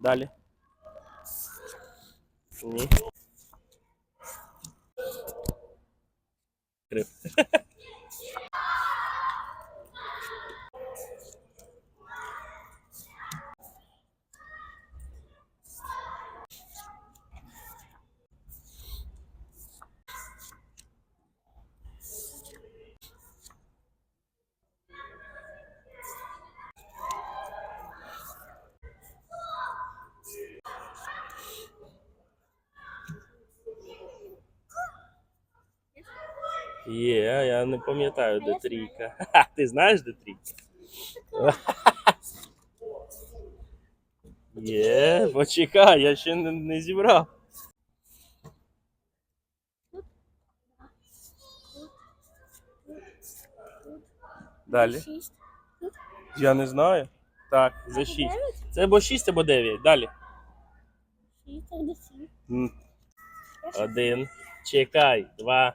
Далі. Ні. Крив. Є, я не пам'ятаю, де трійка. Ха, ти знаєш, де трійка? Є, почекай, я ще не, не зібрав. Далі. Я не знаю. Так, за 6. Це або 6, або 9. Далі. Шість, так де сім. М, Я ще- Один. Чекай. Два.